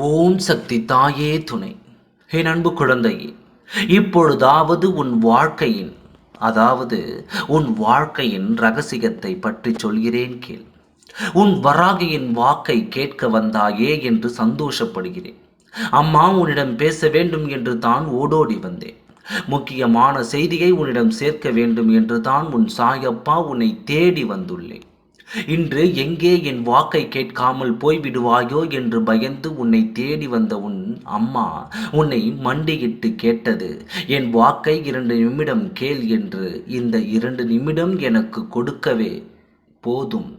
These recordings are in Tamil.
ஓம் சக்தி தாயே துணை. என் அன்பு குழந்தையே இப்பொழுதாவது உன் வாழ்க்கையின் அதாவது உன் வாழ்க்கையின் ரகசியத்தை பற்றி சொல்கிறேன் கேள். உன் வராகியின் வாக்கை கேட்க வந்தாயே என்று சந்தோஷப்படுகிறேன். அம்மா உன்னிடம் பேச வேண்டும் என்று தான் ஓடோடி வந்தேன். முக்கியமான செய்தியை உன்னிடம் சேர்க்க வேண்டும் என்று தான் உன் சாயப்பா உன்னை தேடி வந்துள்ளேன். இன்று எங்கே என் வாக்கை கேட்காமல் போய்விடுவாயோ என்று பயந்து உன்னை தேடி வந்த உன் அம்மா உன்னை மண்டியிட்டு கேட்டது. என் வாக்கை இரண்டு நிமிடம் கேள் என்று இந்த இரண்டு நிமிடம் எனக்கு கொடுக்கவே போதும்.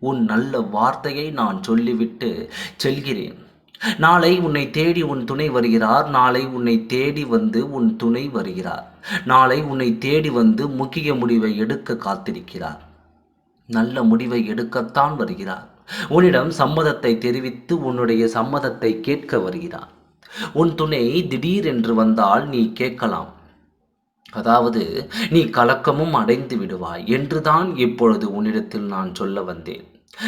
உன் நல்ல வார்த்தையை நான் சொல்லிவிட்டு செல்கிறேன். நாளை உன்னை தேடி உன் துணை வருகிறார். நாளை உன்னை தேடி வந்து உன் துணை வருகிறார். நாளை உன்னை தேடி வந்து முக்கிய முடிவை எடுக்க காத்திருக்கிறார். நல்ல முடிவை எடுக்கத்தான் வருகிறார். உன்னிடம் சம்மதத்தை தெரிவித்து உன்னுடைய சம்மதத்தை கேட்க வருகிறார். உன் துணை திடீரென்று வந்தால் நீ கேட்கலாம். அதாவது நீ கலக்கமும் அடைந்து விடுவாய் என்றுதான் இப்பொழுது உன்னிடத்தில் நான் சொல்ல வந்தேன்.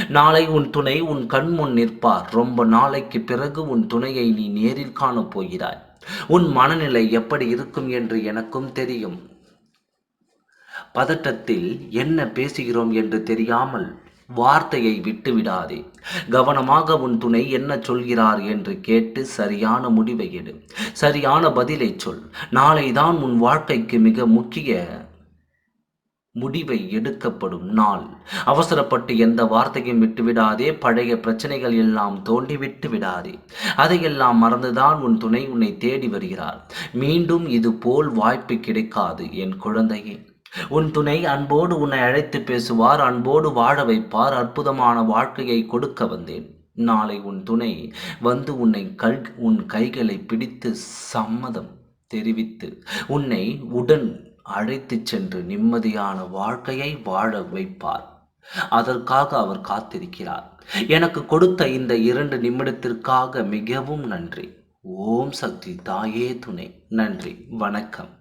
நாளை உன் துணை உன் கண் முன் நிற்பார். ரொம்ப நாளைக்கு பிறகு உன் துணையை நீ நேரில் காணப் போகிறாய். உன் மனநிலை எப்படி இருக்கும் என்று எனக்கும் தெரியும். பதட்டத்தில் என்ன பேசுகிறோம் என்று தெரியாமல் வார்த்தையை விட்டு விடாதே கவனமாக உன் துணை என்ன சொல்கிறார் என்று கேட்டு சரியான முடிவை எடு. சரியான பதிலை சொல். நாளைதான் உன் வாழ்க்கைக்கு மிக முக்கிய முடிவை எடுக்கப்படும் நாள். அவசரப்பட்டு எந்த வார்த்தையும் விட்டுவிடாதே. பழைய பிரச்சனைகள் எல்லாம் தோண்டிவிட்டு விடாதே அதையெல்லாம் மறந்துதான் உன் துணை உன்னை தேடி வருகிறார் மீண்டும் இது போல் வாய்ப்பு கிடைக்காது என் குழந்தையே. உன் துணை அன்போடு உன்னை அழைத்து பேசுவார் அன்போடு வாழ வைப்பார் அற்புதமான வாழ்க்கையை கொடுக்க வந்தேன். நாளை உன் துணை வந்து உன்னை கல் உன் கைகளை பிடித்து சம்மதம் தெரிவித்து உன்னை உடன் அழைத்துச் சென்று நிம்மதியான வாழ்க்கையை வாழ வைப்பார். அதற்காக அவர் காத்திருக்கிறார். எனக்கு கொடுத்த இந்த இரண்டு நிமிடத்திற்காக மிகவும் நன்றி. ஓம் சக்தி தாயே துணை. நன்றி. வணக்கம்.